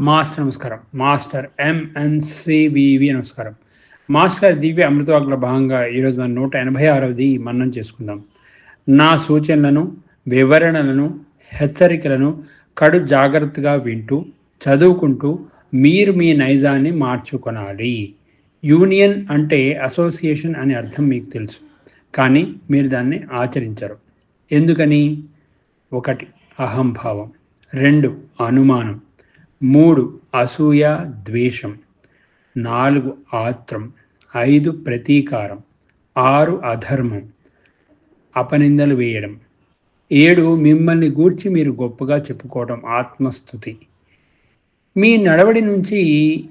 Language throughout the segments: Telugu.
మాస్టర్ నమస్కారం. మాస్టర్ ఎంఎన్సివివి నమస్కారం. మాస్టర్ దివ్య అమృతవాకుల భాగంగా ఈరోజు మన నూట ఎనభై ఆరవది మన్నం చేసుకుందాం. నా సూచనలను వివరణలను హెచ్చరికలను కడు జాగ్రత్తగా వింటూ చదువుకుంటూ మీరు మీ నైజాన్ని మార్చుకొనాలి. యూనియన్ అంటే అసోసియేషన్ అనే అర్థం మీకు తెలుసు. కానీ మీరు దాన్ని ఆచరించరు. ఎందుకని? ఒకటి అహంభావం. రెండు అనుమానం. మూడు అసూయ ద్వేషం. నాలుగు ఆత్రం. ఐదు ప్రతీకారం. ఆరు అధర్మం. అపనిందలు వేయడం. ఏడు మిమ్మల్ని గూర్చి మీరు గొప్పగా చెప్పుకోవడం ఆత్మస్థుతి. మీ నడవడి నుంచి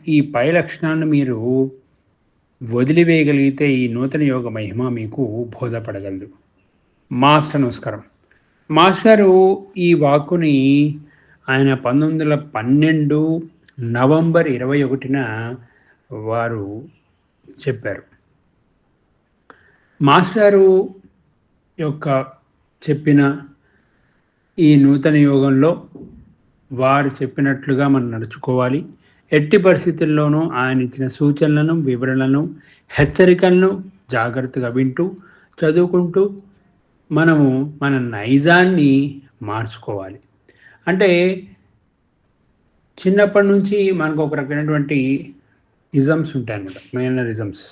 ఈ పై లక్షణాన్ని మీరు వదిలివేయగలిగితే ఈ నూతన యోగ మహిమ మీకు బోధపడగలదు. మాస్టర్ నమస్కారం. మాస్టరు ఈ వాక్కుని ఆయన పంతొమ్మిది వందల పన్నెండు నవంబర్ ఇరవై ఒకటిన వారు చెప్పారు. మాస్టారు యొక్క చెప్పిన ఈ నూతన యోగంలో వారు చెప్పినట్లుగా మనం నడుచుకోవాలి. ఎట్టి పరిస్థితుల్లోనూ ఆయన ఇచ్చిన సూచనలను వివరణలను హెచ్చరికలను జాగ్రత్తగా వింటూ చదువుకుంటూ మనము మన నైజాన్ని మార్చుకోవాలి. అంటే చిన్నప్పటి నుంచి మనకు ఒక రకమైనటువంటి ఇజమ్స్ ఉంటాయన్నమాట ఇజమ్స్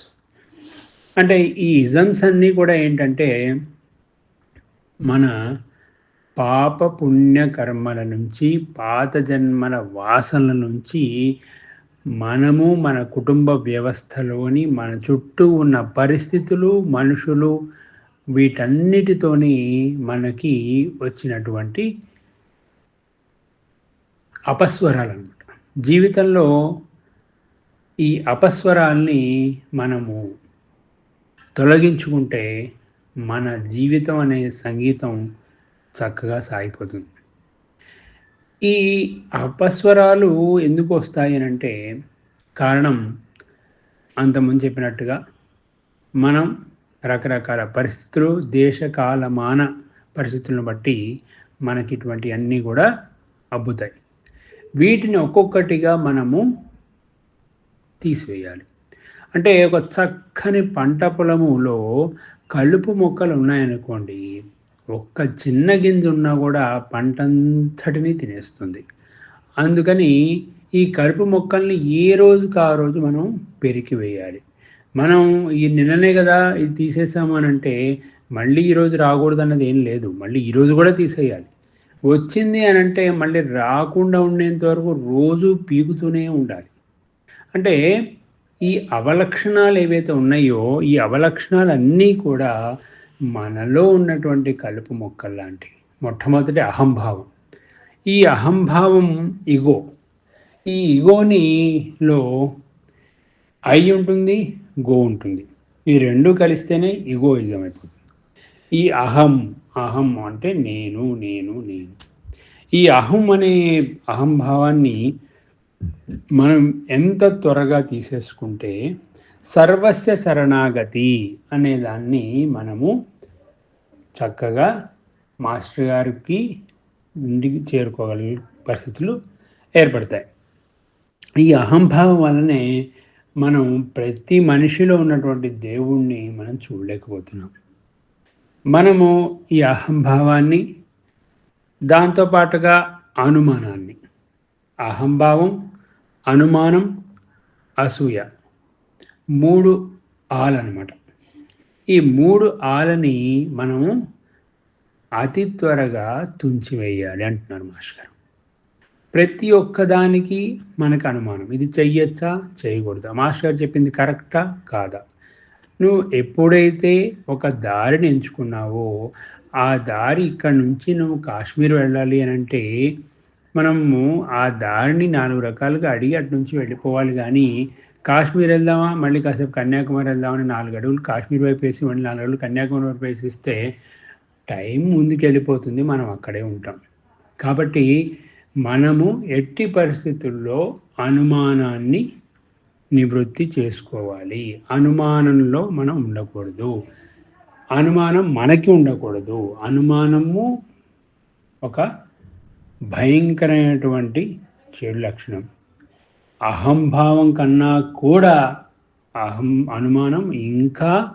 అంటే ఈ ఇజమ్స్ అన్నీ కూడా ఏంటంటే మన పాప పుణ్య కర్మల నుంచి పాత జన్మల వాసనల నుంచి మనము మన కుటుంబ వ్యవస్థలోని మన చుట్టూ ఉన్న పరిస్థితులు మనుషులు వీటన్నిటితోని మనకి వచ్చినటువంటి అపస్వరాలు అనమాట జీవితంలో ఈ అపస్వరాల్ని మనము తొలగించుకుంటే మన జీవితం అనే సంగీతం చక్కగా సాగిపోతుంది. ఈ అపస్వరాలు ఎందుకు వస్తాయి అని అంటే కారణం అంతకుముందు చెప్పినట్టుగా మనం రకరకాల పరిస్థితులు దేశకాలమాన పరిస్థితులను బట్టి మనకి ఇటువంటి అన్నీ కూడా అబ్బుతాయి. వీటిని ఒక్కొక్కటిగా మనము తీసివేయాలి. అంటే ఒక చక్కని పంట పొలములో కలుపు మొక్కలు ఉన్నాయనుకోండి ఒక్క చిన్న గింజ ఉన్నా కూడా పంటంతటిని తినేస్తుంది. అందుకని ఈ కలుపు మొక్కల్ని ఏ రోజుకి ఆ రోజు మనం పెరికి వేయాలి. మనం ఈ నిన్ననే కదా ఇది తీసేసాము అని అంటే మళ్ళీ ఈరోజు రాకూడదు అన్నది ఏం లేదు. మళ్ళీ ఈరోజు కూడా తీసేయాలి. వచ్చింది అని అంటే మళ్ళీ రాకుండా ఉండేంత వరకు రోజు పీకుతూనే ఉండాలి. అంటే ఈ అవలక్షణాలు ఏవైతే ఉన్నాయో ఈ అవలక్షణాలన్నీ కూడా మనలో ఉన్నటువంటి కలుపు మొక్కలు లాంటివి మొట్టమొదటి అహంభావం. ఈ అహంభావం ఇగో. ఈ ఇగోనిలో ఐ ఉంటుంది గో ఉంటుంది. ఈ రెండు కలిస్తేనే ఇగోయిజం అయిపోతుంది. ఈ అహం అహం అంటే నేను నేను నేను. ఈ అహం అనే అహంభావాన్ని మనం ఎంత త్వరగా తీసేసుకుంటే సర్వస్య శరణాగతి అనే దాన్ని మనము చక్కగా మాస్టర్ గారికి ఇంటికి చేరుకోగల పరిస్థితులు ఏర్పడతాయి. ఈ అహంభావం వల్లనే మనం ప్రతి మనిషిలో ఉన్నటువంటి దేవుణ్ణి మనం చూడలేకపోతున్నాం. మనము ఈ అహంభావాన్ని దాంతోపాటుగా అనుమానాన్ని. అహంభావం అనుమానం అసూయ మూడు ఆలన్నమాట ఈ మూడు ఆలని మనము అతి త్వరగా తుంచివేయాలి అంటున్నారు మాస్టర్ గారు. ప్రతి ఒక్కదానికి మనకు అనుమానం. ఇది చెయ్యొచ్చా? చేయకూడదా మాస్టర్ గారు చెప్పింది కరెక్టా? కాదా? నువ్వు ఎప్పుడైతే ఒక దారిని ఎంచుకున్నావో ఆ దారి ఇక్కడ నుంచి నువ్వు కాశ్మీర్ వెళ్ళాలి అని అంటే మనము ఆ దారిని నాలుగు రకాలుగా అడిగి అటు నుంచి వెళ్ళిపోవాలి కానీ కాశ్మీర్ వెళ్దామా? మళ్ళీ కాసేపు కన్యాకుమారి వెళ్దామని నాలుగు అడుగులు కాశ్మీర్ వైపు వేసి మళ్ళీ నాలుగు అడుగులు కన్యాకుమారి వైపు వేసిస్తే టైం ముందుకు వెళ్ళిపోతుంది. మనం అక్కడే ఉంటాం. కాబట్టి మనము ఎట్టి పరిస్థితుల్లో అనుమానాన్ని నివృత్తి చేసుకోవాలి. అనుమానంలో మనం ఉండకూడదు. అనుమానం మనకి ఉండకూడదు. అనుమానము ఒక భయంకరమైనటువంటి చెడు లక్షణం. అహంభావం కన్నా కూడా అహం అనుమానం ఇంకా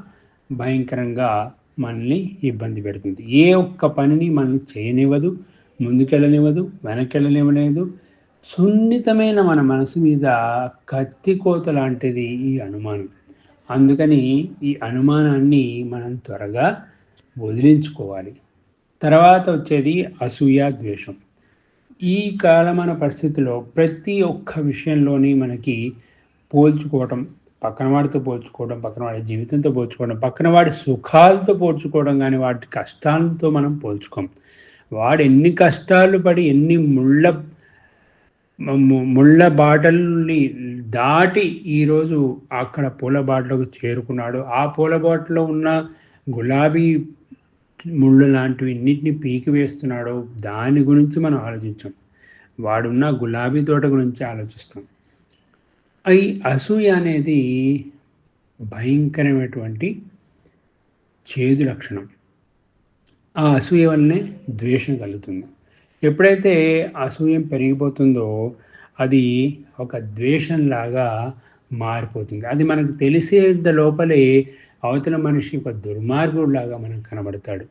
భయంకరంగా మనల్ని ఇబ్బంది పెడుతుంది. ఏ ఒక్క పనిని మనల్ని చేయనివ్వదు ముందుకెళ్ళనివ్వదు వెనకెళ్ళనివ్వలేదు సున్నితమైన మన మనసు మీద కత్తి కోత లాంటిది ఈ అనుమానం. అందుకని ఈ అనుమానాన్ని మనం త్వరగా వదిలించుకోవాలి. తర్వాత వచ్చేది అసూయ ద్వేషం. ఈ కాలమైన పరిస్థితిలో ప్రతి ఒక్క విషయంలోని మనకి పోల్చుకోవటం పక్కనవాడితో పోల్చుకోవడం పక్కన వాడి జీవితంతో పోల్చుకోవడం పక్కన వాడి సుఖాలతో పోల్చుకోవడం కానీ వాటి కష్టాలతో మనం పోల్చుకోం. వాడు ఎన్ని కష్టాలు పడి ఎన్ని ముళ్ళ ముళ్ళ బాటల్ని దాటి ఈరోజు అక్కడ పూల బాటలకు చేరుకున్నాడు. ఆ పూల బాటలో ఉన్న గులాబీ ముళ్ళు లాంటివి ఎన్నింటిని పీకి వేస్తున్నాడో. దాని గురించి మనం ఆలోచించాం. వాడున్న గులాబీ తోట గురించి ఆలోచిస్తాం. ఈ అసూయ అనేది భయంకరమైనటువంటి చేదు లక్షణం. ఆ అసూయ వల్లనే ద్వేషం కలుగుతుంది. ఎప్పుడైతే అసూయం పెరిగిపోతుందో అది ఒక ద్వేషంలాగా మారిపోతుంది. అది మనకు తెలిసేంత లోపలే అవతల మనిషి ఒక దుర్మార్గుడిలాగా మనకు కనబడతాడు.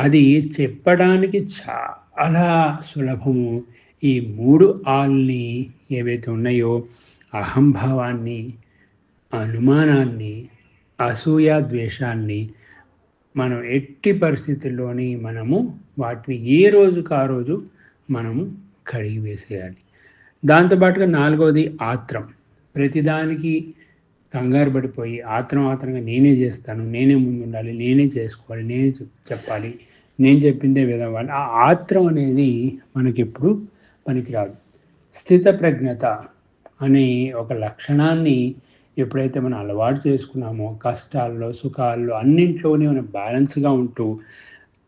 అది చెప్పడానికి చాలా సులభము. ఈ మూడు ఆల్ని ఏవైతే ఉన్నాయో అహంభావాన్ని అనుమానాన్ని అసూయ ద్వేషాన్ని మనం ఎట్టి పరిస్థితుల్లోని మనము వాటిని ఏ రోజుకు ఆ రోజు మనము కడిగి వేసేయాలి. దాంతోపాటుగా నాలుగవది ఆత్రం. ప్రతిదానికి కంగారు పడిపోయి ఆత్రం ఆత్రంగా నేనే చేస్తాను నేనే ముందు ఉండాలి నేనే చేసుకోవాలి నేనే చెప్పాలి నేను చెప్పిందే విధవాలి ఆ ఆత్రం అనేది మనకిప్పుడు పనికిరాదు. స్థిత ప్రజ్ఞత అనే ఒక లక్షణాన్ని ఎప్పుడైతే మనం అలవాటు చేసుకున్నామో కష్టాల్లో సుఖాల్లో అన్నింట్లోనే మనం బ్యాలెన్స్గా ఉంటూ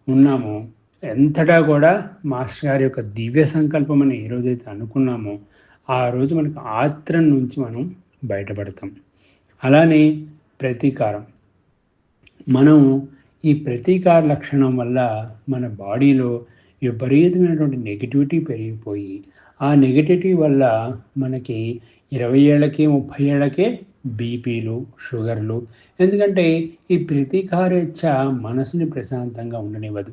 ఉన్నామో ఎంతటా కూడా మాస్టర్ గారి యొక్క దివ్య సంకల్పం అని ఏ రోజైతే అనుకున్నామో ఆ రోజు మనకు ఆత్రం నుంచి మనం బయటపడతాం. అలానే ప్రతీకారం. మనం ఈ ప్రతీకార లక్షణం వల్ల మన బాడీలో విపరీతమైనటువంటి నెగిటివిటీ పెరిగిపోయి ఆ నెగిటివిటీ వల్ల మనకి ఇరవై ఏళ్ళకి ముప్పై ఏళ్ళకే బీపీలు షుగర్లు. ఎందుకంటే ఈ ప్రతీకారేచ్ఛ మనసుని ప్రశాంతంగా ఉండనివ్వదు.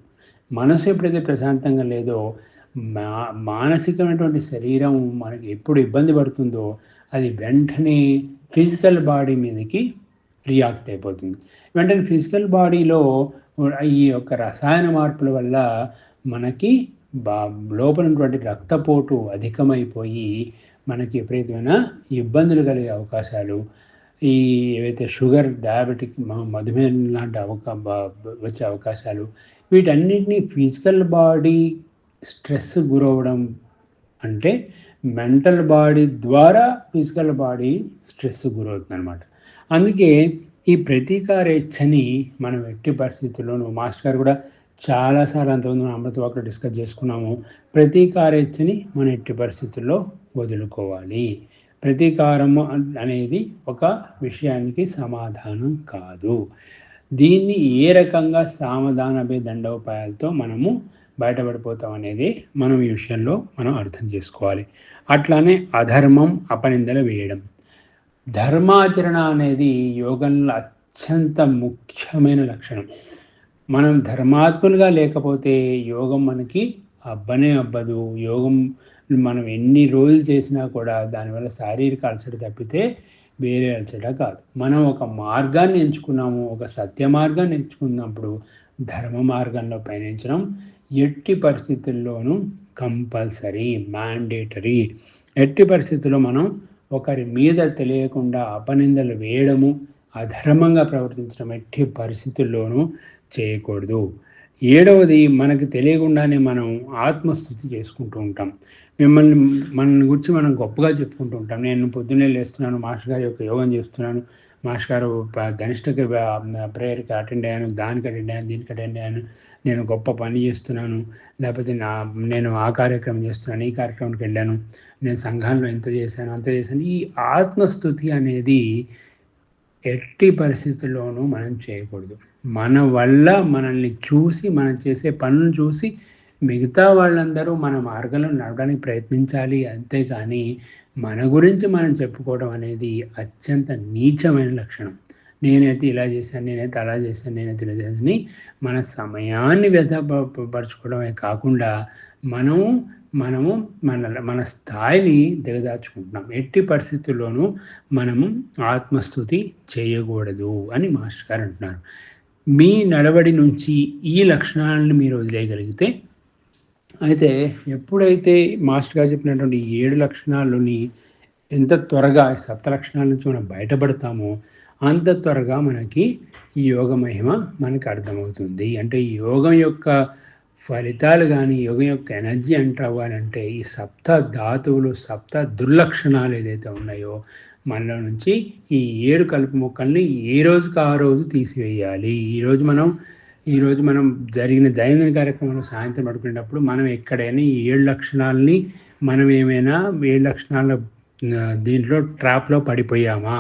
మనసు ఎప్పుడైతే ప్రశాంతంగా లేదో మా మానసికమైనటువంటి శరీరం మనకి ఎప్పుడు ఇబ్బంది పడుతుందో అది వెంటనే ఫిజికల్ బాడీ మీదకి రియాక్ట్ అయిపోతుంది. వెంటనే ఫిజికల్ బాడీలో ఈ యొక్క రసాయన మార్పుల వల్ల మనకి బా లోపలటువంటి రక్తపోటు అధికమైపోయి మనకి విపరీతమైన ఇబ్బందులు కలిగే అవకాశాలు. ఈ ఏవైతే షుగర్ డయాబెటిక్ మధుమేహం లాంటి అవకా వచ్చే అవకాశాలు వీటన్నిటినీ ఫిజికల్ బాడీ స్ట్రెస్ గురవడం అంటే మెంటల్ బాడీ ద్వారా ఫిజికల్ బాడీ స్ట్రెస్ గురవుతుంది అనమాట అందుకే ఈ ప్రతీకారేచ్ఛని మనం ఎట్టి పరిస్థితుల్లోనూ మాస్టర్ గారు కూడా చాలాసార్లు అంతకుముందు అమృత వాక్లో డిస్కస్ చేసుకున్నాము ప్రతీకారేచ్ఛని మన ఎట్టి పరిస్థితుల్లో వదులుకోవాలి. ప్రతీకారము అనేది ఒక విషయానికి సమాధానం కాదు. దీన్ని ఏ రకంగా సామధానభే దండోపాయాలతో మనము బయటపడిపోతాం అనేది మనం ఈ విషయంలో మనం అర్థం చేసుకోవాలి. అట్లానే అధర్మం అపనిందలు వేయడం. ధర్మాచరణ అనేది యోగంలో అత్యంత ముఖ్యమైన లక్షణం. మనం ధర్మాత్ములుగా లేకపోతే యోగం మనకి అబ్బనే అబ్బదు. యోగం మనం ఎన్ని రోజులు చేసినా కూడా దానివల్ల శారీరక అలసట తప్పితే వేరే అలసట కాదు. మనం ఒక మార్గాన్ని ఎంచుకున్నాము ఒక సత్య మార్గాన్ని ఎంచుకున్నప్పుడు ధర్మ మార్గంలో పయనించడం ఎట్టి పరిస్థితుల్లోనూ కంపల్సరీ మ్యాండేటరీ. ఎట్టి పరిస్థితుల్లో మనం ఒకరి మీద తెలియకుండా అపనిందలు వేయడము అధర్మంగా ప్రవర్తించడం ఎట్టి పరిస్థితుల్లోనూ చేయకూడదు. ఏడవది మనకు తెలియకుండానే మనం ఆత్మస్థుతి చేసుకుంటూ ఉంటాం. మిమ్మల్ని మన గురించి మనం గొప్పగా చెప్పుకుంటూ ఉంటాం. నేను పొద్దున్నే లేస్తున్నాను మాస్టర్ గారి యొక్క యోగం చేస్తున్నాను మాస్టర్ గారు గనిష్టకి ప్రేయర్కి అటెండ్ అయ్యాను దానికి అటెండ్ అయ్యాను దీనికి అటెండ్ అయ్యాను నేను గొప్ప పని చేస్తున్నాను లేకపోతే నా నేను ఆ కార్యక్రమం చేస్తున్నాను ఈ కార్యక్రమానికి వెళ్ళాను నేను సంఘంలో ఎంత చేశాను అంత చేశాను. ఈ ఆత్మస్థుతి అనేది ఎట్టి పరిస్థితుల్లోనూ మనం చేయకూడదు. మన వల్ల మనల్ని చూసి మనం చేసే పనులు చూసి మిగతా వాళ్ళందరూ మన మార్గంలో నడవడానికి ప్రయత్నించాలి. అంతేకాని మన గురించి మనం చెప్పుకోవడం అనేది అత్యంత నీచమైన లక్షణం. నేనైతే ఇలా చేశాను నేనైతే అలా చేశాను నేనైతే ఇలా చేశాను మన సమయాన్ని వ్యర్థపరచుకోవడమే కాకుండా మనము మనము మన మన స్థాయిని దిగదాచుకుంటున్నాం ఎట్టి పరిస్థితుల్లోనూ మనము ఆత్మస్థుతి చేయకూడదు అని మాస్టర్ గారు అంటున్నారు. మీ నడవడి నుంచి ఈ లక్షణాలను మీరు వదిలేయగలిగితే అయితే ఎప్పుడైతే మాస్టర్ గారు చెప్పినటువంటి ఏడు లక్షణాలని ఎంత త్వరగా సప్త లక్షణాల నుంచి మనం బయటపడతామో అంత త్వరగా మనకి ఈ యోగ మహిమ మనకు అర్థమవుతుంది. అంటే యోగం యొక్క ఫలితాలు కానీ యోగం యొక్క ఎనర్జీ ఎంటర్ అవ్వాలంటే ఈ సప్త ధాతువులు సప్త దుర్లక్షణాలు ఏదైతే ఉన్నాయో మనలో నుంచి ఈ ఏడు కలుపు మొక్కల్ని ఏ రోజుకి ఆ రోజు తీసివేయాలి? ఈరోజు మనం ఈరోజు మనం జరిగిన దైనందిన కార్యక్రమంలో సాయంత్రం పడుకునేటప్పుడు మనం ఎక్కడైనా ఈ ఏడు లక్షణాలని మనం ఏమైనా ఏడు లక్షణాల దీంట్లో ట్రాప్లో పడిపోయామా?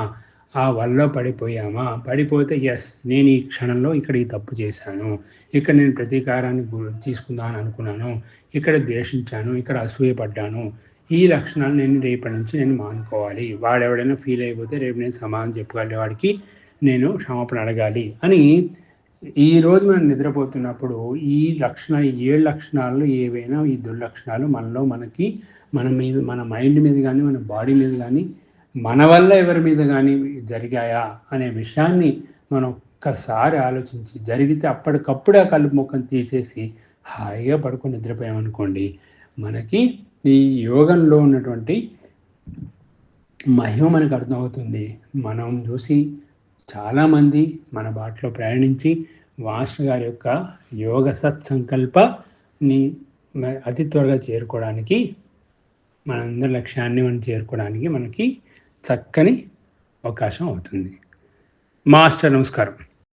ఆ వల్ల పడిపోయామా? పడిపోతే ఎస్ నేను ఈ క్షణంలో ఇక్కడ ఈ తప్పు చేశాను. ఇక్కడ నేను ప్రతీకారాన్ని తీసుకుందామని అనుకున్నాను. ఇక్కడ ద్వేషించాను. ఇక్కడ అసూయపడ్డాను. ఈ లక్షణాలు నేను రేపటి నుంచి నేను మానుకోవాలి. వాడు ఎవడైనా ఫీల్ అయిపోతే రేపు నేను సమాధానం చెప్పగలిగే వాడికి నేను క్షమాపణ అడగాలి అని ఈ రోజు మనం నిద్రపోతున్నప్పుడు ఈ లక్షణ ఏడు లక్షణాలు ఏవైనా ఈ దుర్లక్షణాలు మనలో మనకి మన మీద మన మైండ్ మీద కానీ మన బాడీ మీద కానీ మన వల్ల ఎవరి మీద కానీ జరిగాయా అనే విషయాన్ని మనం ఒక్కసారి ఆలోచించి జరిగితే అప్పటికప్పుడు ఆ కలుపు ముఖం తీసేసి హాయిగా పడుకొని నిద్రపోయామనుకోండి మనకి ఈ యోగంలో ఉన్నటువంటి మహిమ మనకు అర్థమవుతుంది. మనం చూసి చాలామంది మన బాటలో ప్రయాణించి మాస్టర్ గారి యొక్క యోగ సత్సంకల్పని అతి త్వరగా చేరుకోవడానికి మనందరి లక్ష్యాన్ని మనం చేరుకోవడానికి మనకి చక్కని అవకాశం అవుతుంది. మాస్టర్ నమస్కారం.